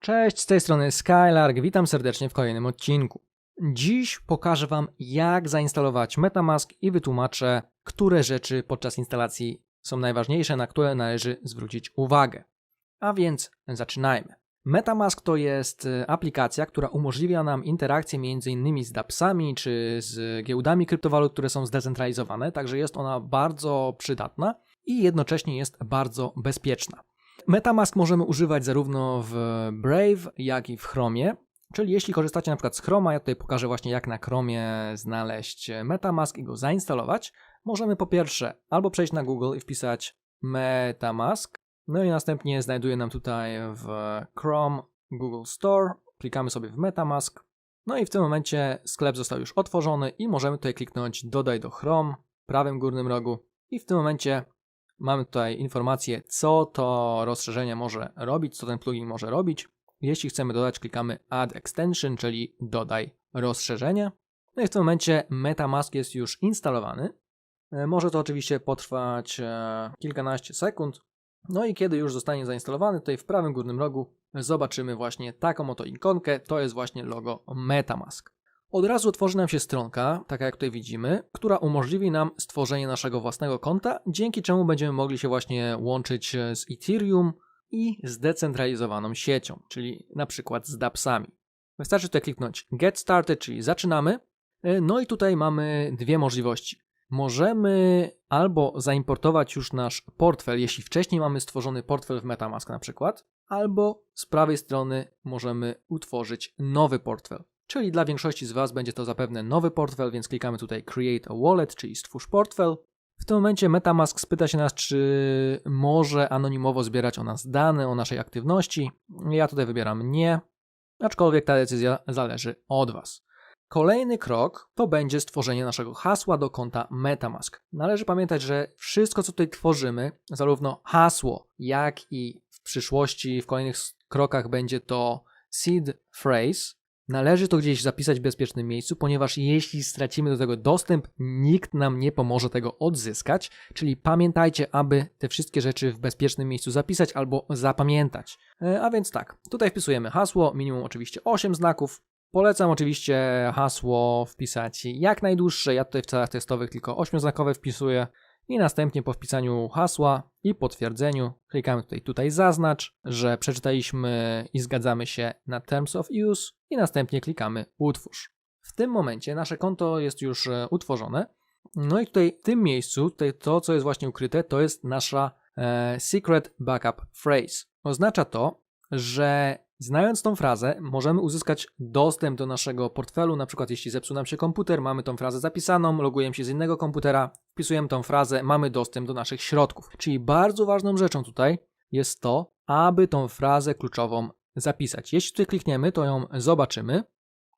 Cześć, z tej strony Skylark, witam serdecznie w kolejnym odcinku. Dziś pokażę Wam, jak zainstalować Metamask i wytłumaczę, które rzeczy podczas instalacji są najważniejsze, na które należy zwrócić uwagę. A więc zaczynajmy. Metamask to jest e, aplikacja, która umożliwia nam interakcję m.in. z dAppsami czy z giełdami kryptowalut, które są zdecentralizowane, także jest ona bardzo przydatna i jednocześnie jest bardzo bezpieczna. Metamask możemy używać zarówno w Brave, jak i w Chromie. Czyli jeśli korzystacie na przykład z Chroma, ja tutaj pokażę właśnie jak na Chromie znaleźć Metamask i go zainstalować. Możemy po pierwsze albo przejść na Google i wpisać Metamask, no i następnie znajduje nam tutaj w Chrome Google Store. Klikamy sobie w Metamask. No i w tym momencie sklep został już otworzony i możemy tutaj kliknąć dodaj do Chrome w prawym górnym rogu i w tym momencie Mamy tutaj informację, co to rozszerzenie może robić, co ten plugin może robić. Jeśli chcemy dodać, klikamy Add Extension, czyli dodaj rozszerzenie. No i w tym momencie MetaMask jest już instalowany. E, może to oczywiście potrwać e, kilkanaście sekund. No i kiedy już zostanie zainstalowany, tutaj w prawym górnym rogu zobaczymy właśnie taką oto ikonkę. To jest właśnie logo MetaMask. Od razu otworzy nam się stronka, taka jak tutaj widzimy, która umożliwi nam stworzenie naszego własnego konta, dzięki czemu będziemy mogli się właśnie łączyć z Ethereum i zdecentralizowaną siecią, czyli na przykład z dAppsami. Wystarczy tutaj kliknąć Get Started, czyli zaczynamy. No i tutaj mamy dwie możliwości. Możemy albo zaimportować już nasz portfel, jeśli wcześniej mamy stworzony portfel w Metamask na przykład, albo z prawej strony możemy utworzyć nowy portfel. Czyli dla większości z Was będzie to zapewne nowy portfel, więc klikamy tutaj Create a Wallet, czyli stwórz portfel. W tym momencie MetaMask spyta się nas, czy może anonimowo zbierać o nas dane, o naszej aktywności. Ja tutaj wybieram nie, aczkolwiek ta decyzja zależy od Was. Kolejny krok to będzie stworzenie naszego hasła do konta MetaMask. Należy pamiętać, że wszystko, co tutaj tworzymy, zarówno hasło, jak i w przyszłości, w kolejnych krokach będzie to seed phrase, Należy to gdzieś zapisać w bezpiecznym miejscu, ponieważ jeśli stracimy do tego dostęp, nikt nam nie pomoże tego odzyskać. Czyli pamiętajcie, aby te wszystkie rzeczy w bezpiecznym miejscu zapisać albo zapamiętać. E, a więc tak, tutaj wpisujemy hasło, minimum oczywiście 8 znaków. Polecam oczywiście hasło wpisać jak najdłuższe. Ja tutaj w celach testowych tylko 8-znakowe wpisuję i następnie po wpisaniu hasła i potwierdzeniu klikamy tutaj, tutaj zaznacz, że przeczytaliśmy i zgadzamy się na Terms of Use i następnie klikamy utwórz. W tym momencie nasze konto jest już e, utworzone. No i tutaj w tym miejscu, tutaj to co jest właśnie ukryte, to jest nasza e, secret backup phrase. Oznacza to, że Znając tą frazę, możemy uzyskać dostęp do naszego portfelu, na przykład jeśli zepsuł nam się komputer, mamy tą frazę zapisaną, logujemy się z innego komputera, wpisujemy tą frazę, mamy dostęp do naszych środków. Czyli bardzo ważną rzeczą tutaj jest to, aby tą frazę kluczową zapisać. Jeśli tutaj klikniemy, to ją zobaczymy.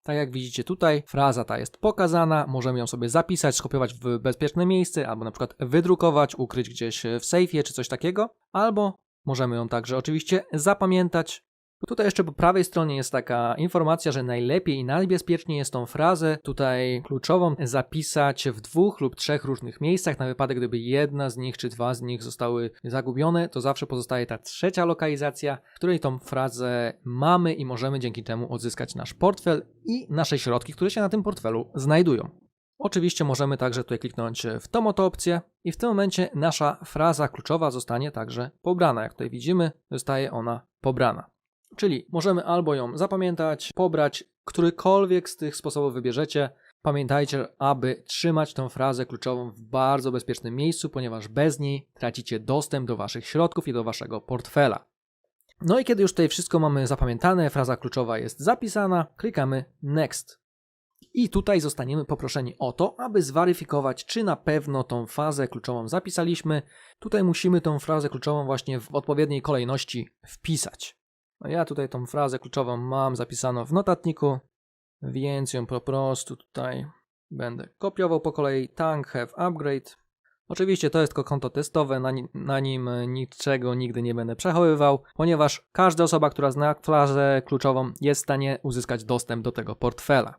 Tak jak widzicie tutaj, fraza ta jest pokazana, możemy ją sobie zapisać, skopiować w bezpieczne miejsce, albo na przykład wydrukować, ukryć gdzieś w sejfie czy coś takiego, albo możemy ją także oczywiście zapamiętać Tutaj jeszcze po prawej stronie jest taka informacja, że najlepiej i najbezpieczniej jest tą frazę tutaj kluczową zapisać w dwóch lub trzech różnych miejscach. Na wypadek, gdyby jedna z nich czy dwa z nich zostały zagubione, to zawsze pozostaje ta trzecia lokalizacja, w której tą frazę mamy i możemy dzięki temu odzyskać nasz portfel i nasze środki, które się na tym portfelu znajdują. Oczywiście możemy także tutaj kliknąć w tą oto opcję i w tym momencie nasza fraza kluczowa zostanie także pobrana. Jak tutaj widzimy, zostaje ona pobrana. Czyli możemy albo ją zapamiętać, pobrać, którykolwiek z tych sposobów wybierzecie. Pamiętajcie, aby trzymać tę frazę kluczową w bardzo bezpiecznym miejscu, ponieważ bez niej tracicie dostęp do Waszych środków i do Waszego portfela. No i kiedy już tutaj wszystko mamy zapamiętane, fraza kluczowa jest zapisana, klikamy Next. I tutaj zostaniemy poproszeni o to, aby zweryfikować, czy na pewno tą fazę kluczową zapisaliśmy. Tutaj musimy tą frazę kluczową właśnie w odpowiedniej kolejności wpisać. No ja tutaj tą frazę kluczową mam zapisaną w notatniku, więc ją po prostu tutaj będę kopiował po kolei. Tank have upgrade. Oczywiście to jest tylko konto testowe, na, nim, na nim niczego nigdy nie będę przechowywał, ponieważ każda osoba, która zna frazę kluczową jest w stanie uzyskać dostęp do tego portfela.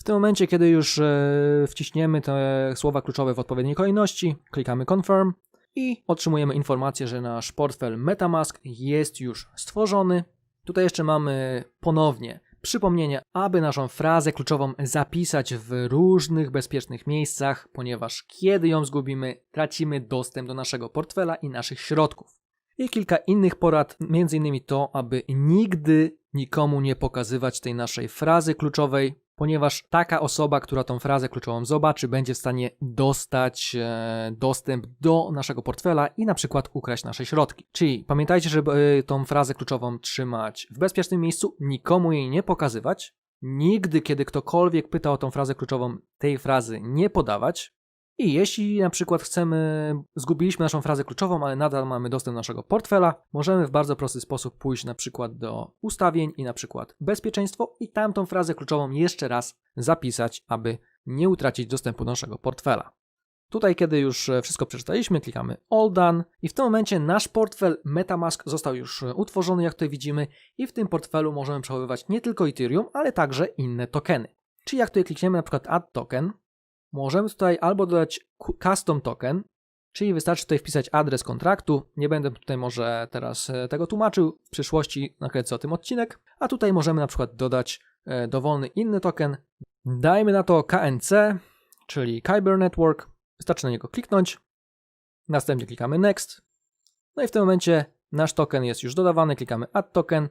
W tym momencie, kiedy już e, wciśniemy te słowa kluczowe w odpowiedniej kolejności, klikamy Confirm i otrzymujemy informację, że nasz portfel MetaMask jest już stworzony. Tutaj jeszcze mamy ponownie przypomnienie, aby naszą frazę kluczową zapisać w różnych bezpiecznych miejscach, ponieważ kiedy ją zgubimy, tracimy dostęp do naszego portfela i naszych środków. I kilka innych porad, m.in. to, aby nigdy nikomu nie pokazywać tej naszej frazy kluczowej, ponieważ taka osoba, która tą frazę kluczową zobaczy, będzie w stanie dostać e, dostęp do naszego portfela i na przykład ukraść nasze środki. Czyli pamiętajcie, żeby e, tą frazę kluczową trzymać w bezpiecznym miejscu, nikomu jej nie pokazywać, nigdy, kiedy ktokolwiek pyta o tą frazę kluczową, tej frazy nie podawać, i jeśli na przykład chcemy, zgubiliśmy naszą frazę kluczową, ale nadal mamy dostęp do naszego portfela, możemy w bardzo prosty sposób pójść na przykład do ustawień i na przykład bezpieczeństwo i tamtą frazę kluczową jeszcze raz zapisać, aby nie utracić dostępu do naszego portfela. Tutaj, kiedy już wszystko przeczytaliśmy, klikamy All Done i w tym momencie nasz portfel MetaMask został już utworzony, jak tutaj widzimy, i w tym portfelu możemy przechowywać nie tylko Ethereum, ale także inne tokeny. Czyli jak tutaj klikniemy na przykład Add Token, możemy tutaj albo dodać custom token, czyli wystarczy tutaj wpisać adres kontraktu. Nie będę tutaj może teraz e, tego tłumaczył, w przyszłości nakręcę o tym odcinek, a tutaj możemy na przykład dodać e, dowolny inny token. Dajmy na to KNC, czyli Kyber Network. Wystarczy na niego kliknąć. Następnie klikamy Next. No i w tym momencie nasz token jest już dodawany, klikamy Add Token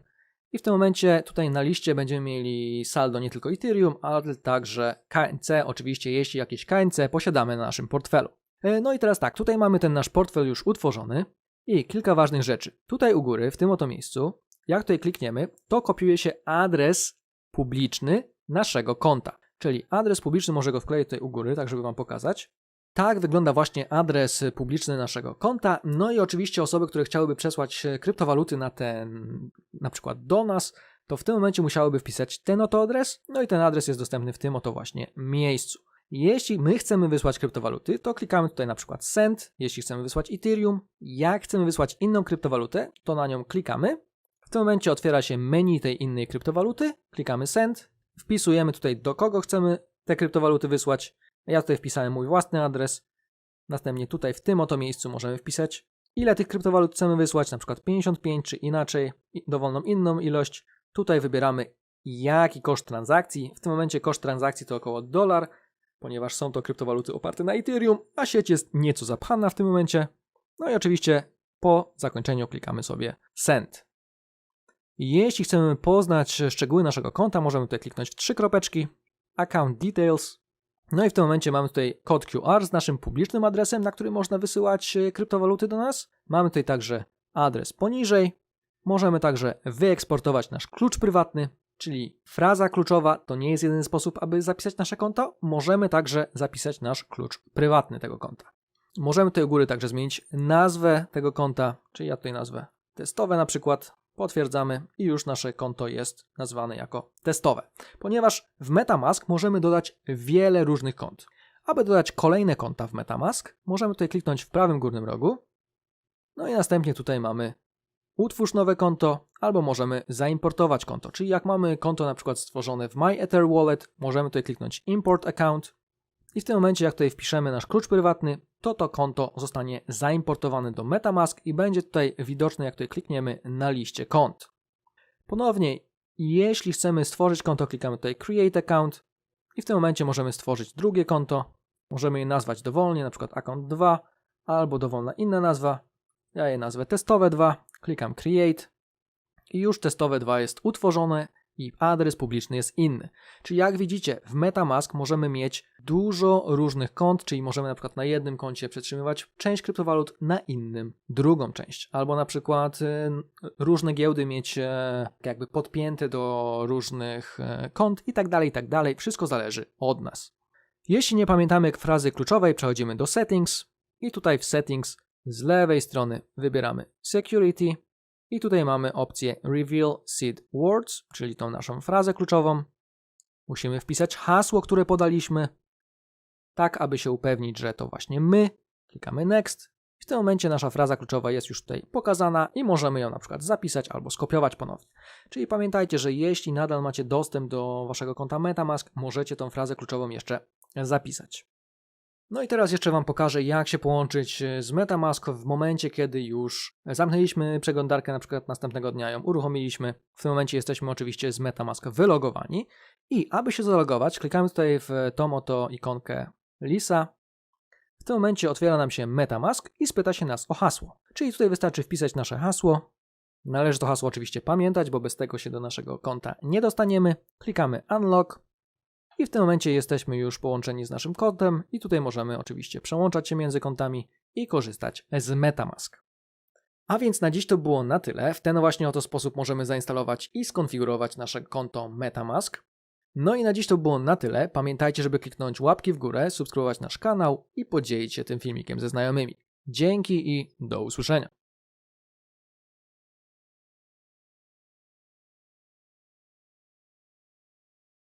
i w tym momencie tutaj na liście będziemy mieli saldo nie tylko Ethereum, ale także KNC, oczywiście jeśli jakieś KNC posiadamy na naszym portfelu. E, no i teraz tak, tutaj mamy ten nasz portfel już utworzony i kilka ważnych rzeczy. Tutaj u góry, w tym oto miejscu, jak tutaj klikniemy, to kopiuje się adres publiczny naszego konta. Czyli adres publiczny, może go wkleić tutaj u góry, tak żeby Wam pokazać. Tak wygląda właśnie adres publiczny naszego konta. No i oczywiście osoby, które chciałyby przesłać kryptowaluty na ten, na przykład do nas, to w tym momencie musiałyby wpisać ten oto adres. No i ten adres jest dostępny w tym oto właśnie miejscu. Jeśli my chcemy wysłać kryptowaluty, to klikamy tutaj na przykład send. Jeśli chcemy wysłać Ethereum, jak chcemy wysłać inną kryptowalutę, to na nią klikamy. W tym momencie otwiera się menu tej innej kryptowaluty, klikamy send, wpisujemy tutaj do kogo chcemy te kryptowaluty wysłać ja tutaj wpisałem mój własny adres. Następnie tutaj w tym oto miejscu możemy wpisać, ile tych kryptowalut chcemy wysłać, na przykład 55 czy inaczej, dowolną inną ilość. Tutaj wybieramy jaki koszt transakcji. W tym momencie koszt transakcji to około dolar, ponieważ są to kryptowaluty oparte na Ethereum, a sieć jest nieco zapchana w tym momencie. No i oczywiście po zakończeniu klikamy sobie Send. Jeśli chcemy poznać szczegóły naszego konta, możemy tutaj kliknąć w trzy kropeczki, Account Details, no i w tym momencie mamy tutaj kod QR z naszym publicznym adresem, na który można wysyłać e, kryptowaluty do nas. Mamy tutaj także adres poniżej. Możemy także wyeksportować nasz klucz prywatny, czyli fraza kluczowa to nie jest jedyny sposób, aby zapisać nasze konto. Możemy także zapisać nasz klucz prywatny tego konta. Możemy tutaj u góry także zmienić nazwę tego konta, czyli ja tutaj nazwę testowe na przykład potwierdzamy i już nasze konto jest nazwane jako testowe. Ponieważ w MetaMask możemy dodać wiele różnych kont. Aby dodać kolejne konta w MetaMask, możemy tutaj kliknąć w prawym górnym rogu. No i następnie tutaj mamy utwórz nowe konto, albo możemy zaimportować konto. Czyli jak mamy konto na przykład stworzone w MyEther Wallet, możemy tutaj kliknąć Import Account i w tym momencie, jak tutaj wpiszemy nasz klucz prywatny, to to konto zostanie zaimportowane do MetaMask i będzie tutaj widoczne, jak tutaj klikniemy na liście kont. Ponownie, jeśli chcemy stworzyć konto, klikamy tutaj Create Account i w tym momencie możemy stworzyć drugie konto. Możemy je nazwać dowolnie, na przykład Account 2 albo dowolna inna nazwa. Ja je nazwę testowe 2, klikam Create i już testowe 2 jest utworzone i adres publiczny jest inny. Czyli jak widzicie, w MetaMask możemy mieć dużo różnych kont, czyli możemy na przykład na jednym koncie przetrzymywać część kryptowalut, na innym drugą część. Albo na przykład y, różne giełdy mieć e, jakby podpięte do różnych e, kont i tak dalej, i tak dalej. Wszystko zależy od nas. Jeśli nie pamiętamy frazy kluczowej, przechodzimy do Settings i tutaj w Settings z lewej strony wybieramy Security, i tutaj mamy opcję Reveal Seed Words, czyli tą naszą frazę kluczową. Musimy wpisać hasło, które podaliśmy, tak aby się upewnić, że to właśnie my. Klikamy Next. W tym momencie nasza fraza kluczowa jest już tutaj pokazana i możemy ją na przykład zapisać albo skopiować ponownie. Czyli pamiętajcie, że jeśli nadal macie dostęp do waszego konta MetaMask, możecie tą frazę kluczową jeszcze zapisać. No i teraz jeszcze Wam pokażę, jak się połączyć e, z Metamask w momencie, kiedy już zamknęliśmy przeglądarkę, na przykład następnego dnia ją uruchomiliśmy. W tym momencie jesteśmy oczywiście z Metamask wylogowani i aby się zalogować, klikamy tutaj w tą oto ikonkę Lisa. W tym momencie otwiera nam się Metamask i spyta się nas o hasło. Czyli tutaj wystarczy wpisać nasze hasło. Należy to hasło oczywiście pamiętać, bo bez tego się do naszego konta nie dostaniemy. Klikamy Unlock i w tym momencie jesteśmy już połączeni z naszym kontem i tutaj możemy oczywiście przełączać się między kontami i korzystać z Metamask. A więc na dziś to było na tyle. W ten właśnie oto sposób możemy zainstalować i skonfigurować nasze konto Metamask. No i na dziś to było na tyle. Pamiętajcie, żeby kliknąć łapki w górę, subskrybować nasz kanał i podzielić się tym filmikiem ze znajomymi. Dzięki i do usłyszenia.